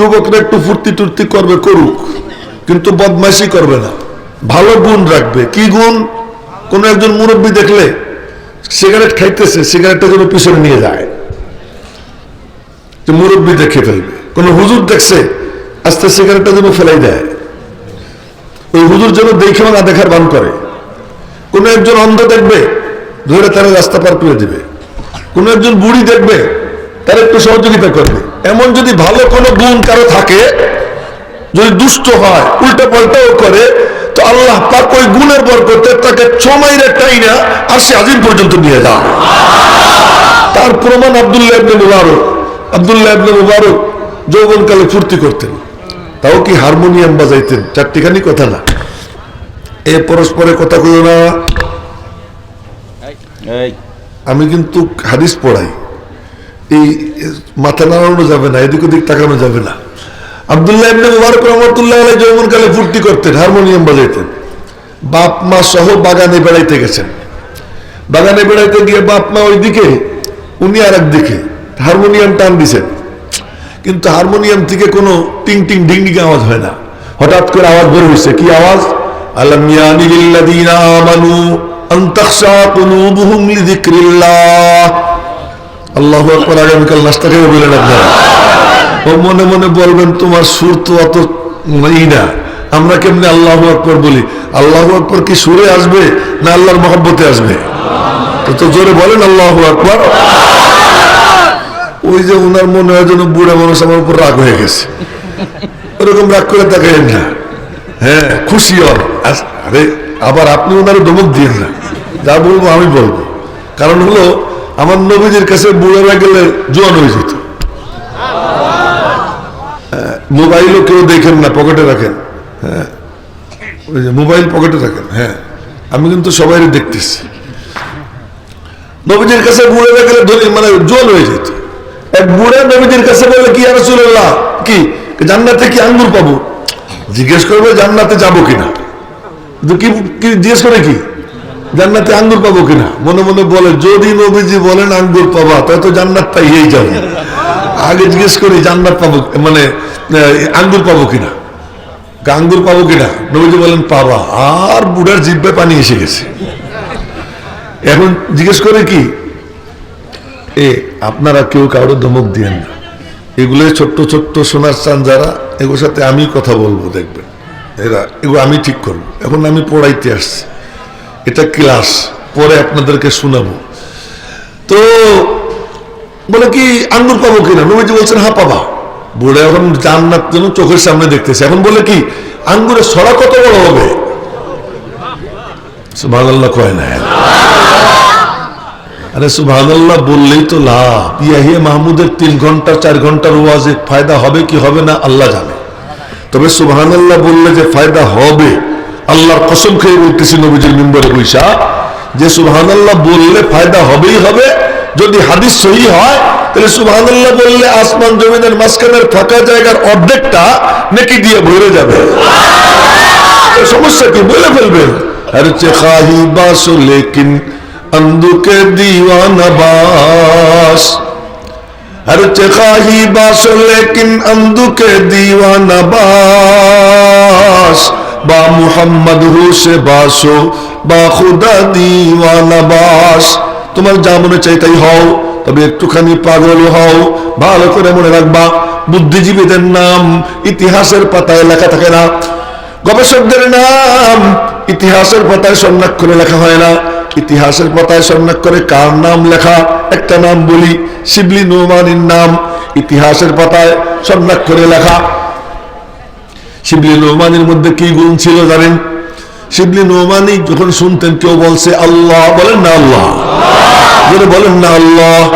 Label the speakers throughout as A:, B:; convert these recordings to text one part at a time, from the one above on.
A: যুবকরা একটু ফুর্তি টুর্তি করবে, করুক। কিন্তু বদমাইশি করবে না। ভালো গুণ রাখবে। কি গুণ? কোন একজন মুরব্বী দেখলে সিগারেট খাইতেছে, সিগারেটটা যেন পিছনে নিয়ে যায়। মুরব্বী দেখে ফেলবে। কোন হুজুর দেখছে, আস্তে সিগারেটটা যেন ফেলাই দেয়। ওই হুজুর যেন দেখে না দেখার বান করে। কোন একজন অন্ধ দেখবে, ধরে তারা রাস্তা পার করে দিবে। কোন একজন বুড়ি দেখবে তার একটু সহযোগিতা করবে। এমন যদি ভালো কোনো গুণ কারও থাকে যদি দুষ্ট হয় উল্টা পাল্টাও করে তো আল্লাহ পাক ওই গুণের বর করতে তাকে ছমাইরে টাইনা আর সে আজিম পর্যন্ত নিয়ে যান তার প্রমাণ আবদুল্লাহ ইবনে মুবারক। আবদুল্লাহ ইবনে মুবারক যৌবনকালে ফুর্তি করতেন। তাও কি হারমোনিয়াম বাজাইতেন? চারটিখানি কথা না। এ পরস্পরে কথা কইও না। আমি কিন্তু হাদিস পড়াই। এই মাথা নাড়ানো যাবে না, এদিক ওদিক তাকানো যাবে না। আবদুল্লাহ ইবনে মুবারক রহমতুল্লাহ আলাই যৌবনকালে ফুর্তি করতেন, হারমোনিয়াম বাজাইতেন। বাপ, মা সহ বাগানে বেড়াইতে গেছেন। বাগানে বেড়াইতে গিয়ে বাপ, মা ওই দিকে উনি আর এক দিকে, হারমোনিয়াম টান দিছেন। কিন্তু হারমোনিয়াম থেকে কোনো টিং টিং ডিং ডিং আওয়াজ হয় না। হঠাৎ করে আওয়াজ বের হয়েছে কি আওয়াজ? আলাম ইয়ানি লিল্লাযীনা আমানু আন তাখশা কুলুবুহুম লিযিকরিল্লাহ। আল্লাহু আকবার, আগামীকাল নাস্তা খেয়ে বলেন আপনারা ও মনে মনে বলবেন, তোমার সুর তো অত ই না। আমরা কেমনি আল্লাহু আকবার বলি? আল্লাহু আকবার কি সুরে আসবে না আল্লাহর মহব্বতে আসবে? তো জোরে বলেন, আল্লাহু আকবার। ওই যে ওনার মনে হয় যেন বুড়া মানুষ আমার উপর রাগ হয়ে গেছে। ওরকম রাগ করে তাকাইন না। হ্যাঁ খুশি হন। আরে, আবার আপনি ওনারে ধমক দিয়েন না। যা বলব আমি বলব। কারণ হলো আমার নবীজির কাছে বুড়ারা গেলে জোয়ান হয়ে যেত। হ্যাঁ, মোবাইলও কেউ দেখেন না পকেটে রাখেন। হ্যাঁ মোবাইল পকেটে রাখেন হ্যাঁ। আমি কিন্তু সবাই দেখতেছি। নবীজির কাছে বুড়ে গেলে ধনী মানে জোল হয়ে যেত। এক বুড়ে নবীজির কাছে বলে কি আর রাসূলুল্লাহ? কি? জান্নাতে কি আঙ্গুর পাবো? জিজ্ঞেস করবে জান্নাতে যাব কিনা? কি জিজ্ঞেস করে কি? জান্নাতে আঙ্গুর পাবো কিনা? মনে মনে বলে, যদি নবীজি বলেন আঙ্গুর পাবা, তাহলে তো জান্নাত পাইয়েই যাবে। আগে জিজ্ঞেস করি, জান্নাত পাবো মানে আঙ্গুর পাবো কিনা? আঙ্গুর পাবো কিনা? নবীজি বলেন, পাবা। আর বুড়ার জিব্বে পানি এসে গেছে। এখন জিজ্ঞেস করে কি, এ, আপনারা কেউ কারও ধমক দিয়েন না। এগুলো ছোট্ট ছোট্ট সোনার চান যারা, এগুলোর সাথে আমি কথা বলব, দেখবেন। এরা, এগুলো আমি ঠিক করব। এখন আমি পড়াইতে আসছি। এটা ক্লাস, পরে আপনাদেরকে শোনাবো। তো, বলে কি, আঙ্গুর পাবো কিনা? নবীজি বলছেন হ্যাঁ পাবা। বুড়ে এখন জান্নাত যেন চোখের সামনে দেখতেছে। এখন বলে কি, আঙ্গুরের সরা কত বড় হবে? কয় না। আরে বললেই তো লাভ। মাহমুদের তিন ঘণ্টা, চার ঘণ্টার ওয়াজে ফায়দা হবে কি হবে না, আল্লাহ জানে। তবে সুবহানাল্লাহ বললে যে ফায়দা হবে আল্লাহর কসম খেয়ে বলতেছি নবীজির মেম্বরে বৈশা, যে সুবাহান আল্লাহ বললে ফায়দা হবেই হবে, যদি হাদিস সহি হয়, তাহলে সুবাহান আল্লাহ বললে আসমান জমিনের মাঝখানের ফাঁকা জায়গার অর্ধেকটা নেকি দিয়ে ভরে যাবে। সমস্যা কি? বলে ফেলবেন আরে আন্দুকে দিওয়ানা বাস। আরে চেখাহি বাসো লেকিন আন্দুকে দিওয়ানা বাস। বা মুহাম্মদ হুসে বাসো, বা খুদা দিওয়ালা বাস। তোমার যা মনে চাই তাই হও, তবে একটুখানি পাগল হও, ভালো করে মনে রাখবা, বুদ্ধিজীবীদের নাম ইতিহাসের পাতায় লেখা থাকে না। গবেষকদের নাম ইতিহাসের পাতায় করে লেখা হয় না। ইতিহাসের পাতায় করে কার নাম লেখা? একটা নাম বলি, শিবলি নোমানির নাম। ইতিহাসের পাতায় করে লেখা শিবলি নোমানির মধ্যে কি গুণ ছিল জানেন? শিবলি নোমানি যখন শুনতেন, কেউ বলছে, আল্লাহ। বলেন না, আল্লাহ। বলেন না, আল্লাহ।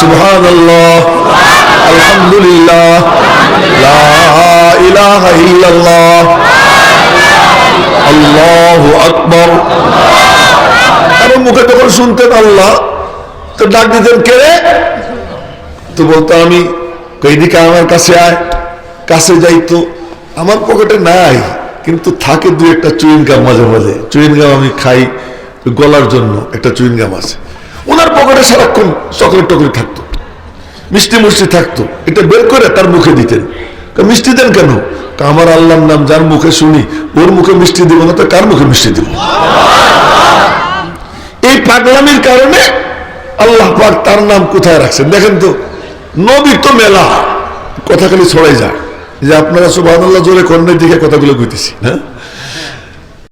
A: সুবহান আল্লাহ আলহামদুলিল্লাহ আল্লাহু আকবার। এবং মুখে যখন শুনতেন, আল্লাহ, তো ডাক দিতেন, কে তো বলতো, আমি। এইদিকে আমার কাছে আয়। কাছে যাইতো। আমার পকেটে নাই, কিন্তু থাকে দু একটা চুইন গাম মাঝে মাঝে। চুইন গাম আমি খাই গলার জন্য, একটা চুইন গাম আছে। ওনার পকেটে সারাক্ষণ চকলেট টকলেট থাকতো, মিষ্টি মুষ্টি থাকতো, এটা বের করে তার মুখে দিতেন। মিষ্টি দেন কেন? আমার আল্লাহর নাম যার মুখে শুনি, ওর মুখে মিষ্টি দিব না তো কার মুখে মিষ্টি দিব? এই পাগলামির কারণে আল্লাহ পাক তার নাম কোথায় রাখছেন? দেখেন তো, নবী তো মেলা, কথা খালি ছড়াই যায়। যে আপনারা সুবাহ জোরে কন্যার দিকে কথাগুলো কইতেছি হ্যাঁ?